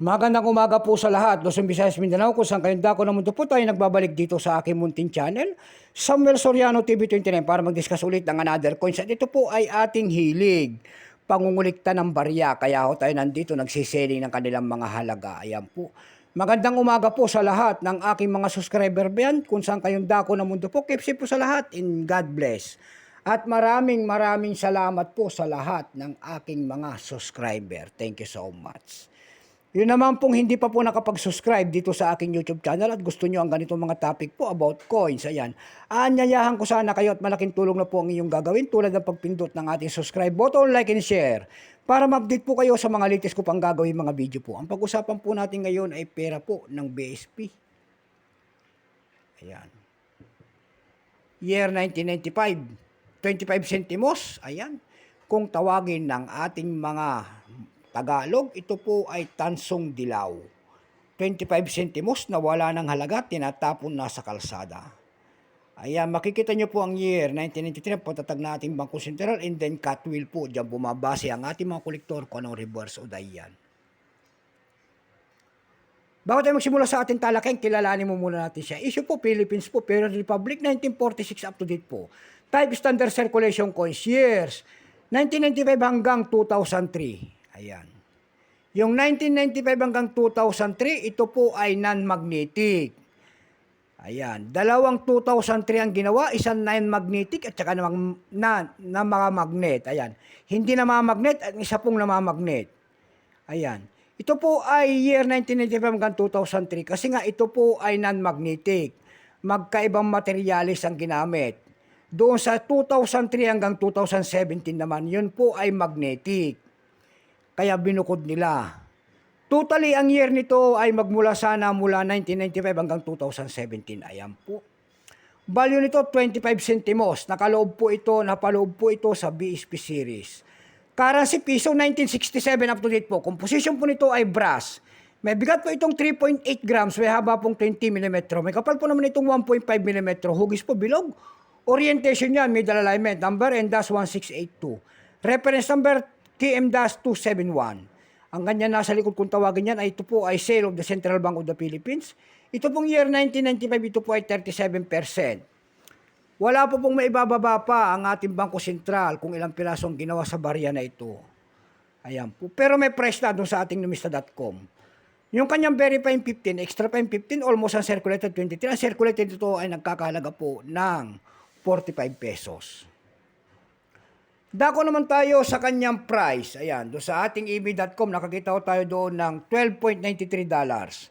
Magandang umaga po sa lahat. Luzon, Visayas, Mindanao, kung saan kayong dako ng mundo po tayo nagbabalik dito sa aking munting channel, Samuel Soriano TV29 para mag-discuss ulit ng another coins. At ito po ay ating hilig, pangungulikta ng barya. Kaya ho tayo nandito nagsiselling ng kanilang mga halaga. Ayan po. Magandang umaga po sa lahat ng aking mga subscriber band. Kung saan kayong dako ng mundo po, keep safe po sa lahat. In God bless. At maraming maraming salamat po sa lahat ng aking mga subscriber. Thank you so much. Yun naman pong hindi pa po nakapag-subscribe dito sa aking YouTube channel at gusto nyo ang ganitong mga topic po about coins. Ayan. Aanyayahan ko sana kayo at malaking tulong na po ang inyong gagawin tulad ng pagpindot ng ating subscribe button, like and share para ma-update po kayo sa mga latest ko pang gagawin mga video po. Ang pag-usapan po natin ngayon ay pera po ng BSP. Ayan. Year 1995. 25 centimos. Ayan. Kung tawagin ng ating mga Tagalog, ito po ay tansong dilaw. 25 centimos na wala ng halaga, tinatapon na sa kalsada. Ayan, makikita nyo po ang year 1993, patatag na ating Bangko Sentral and then cut wheel po. Diyan bumabase ang ating mga kolektor kung anong reverse o dayan. Bago tayo magsimula sa ating talakay, kilalanin mo muna natin siya. Issue po, Philippines po, Federal Republic, 1946 up to date po. Type Standard Circulation Coins, years, 1995 hanggang 2003. Ayan. Yung 1995 hanggang 2003, ito po ay non-magnetic. Ayan. Dalawang 2003 ang ginawa, isang non-magnetic at saka namang, na, na mga magnet. Ayan. Hindi na mga magnet at isa pong namamagnet. Ayan. Ito po ay year 1995 hanggang 2003 kasi nga ito po ay non-magnetic. Magkaibang materialis ang ginamit. Doon sa 2003 hanggang 2017 naman, yun po ay magnetic. Kaya binukod nila. Totally, ang year nito ay magmula sana mula 1995 hanggang 2017. Ayan po. Value nito 25 centimos. Nakaloob po ito, napaloob po ito sa BSP series. Currency piso 1967 up to date po. Composition po nito ay brass. May bigat po itong 3.8 grams, may haba pong 20 mm. May kapal po naman itong 1.5 mm. Hugis po bilog. Orientation niya, middle alignment. Number NDAS1682. Reference number TM-271. Ang ganyan nasa likod kung tawagin yan ay ito po ay sale of the Central Bank of the Philippines. Ito pong year 1995, ito po ay 37%. Wala po pong maibababa pa ang ating Bangko Sentral kung ilang pirasong ginawa sa barya na ito. Ayan po. Pero may price na doon sa ating numista.com. Yung kanyang verifying 15, extra pa 15, almost ang circulated 23. Ang circulated ito ay nagkakahalaga po ng 45 pesos. Dako naman tayo sa kanyang price. Ayan, doon sa ating eb.com, nakakita ko tayo doon ng 12.93 dollars.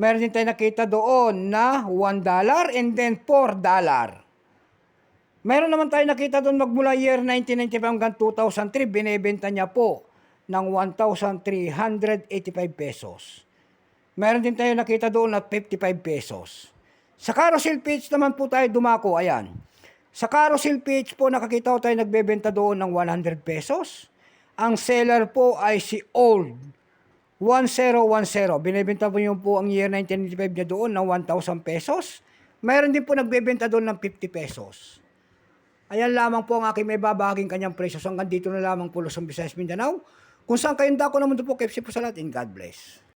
Meron din tayo nakita doon na 1 dollar and then 4 dollar. Meron naman tayo nakita doon magmula year 1995 hanggang 2003, binebenta niya po ng 1,385 pesos. Meron din tayo nakita doon na 55 pesos. Sa carousel page naman po tayo dumako, ayan. Sa carousel page po nakakita ko tayo nagbebenta doon ng 100 pesos. Ang seller po ay si Old 1010. Binebenta po yun po ang year 1995 niya doon ng 1,000 pesos. Mayroon din po nagbebenta doon ng 50 pesos. Ayan lamang po ang aking may babahaging kanyang presyo. Hanggang dito na lamang po Luzon, Visayas, Mindanao. Kung saan kayong dako na mundo po, safe po sa lahat and God bless.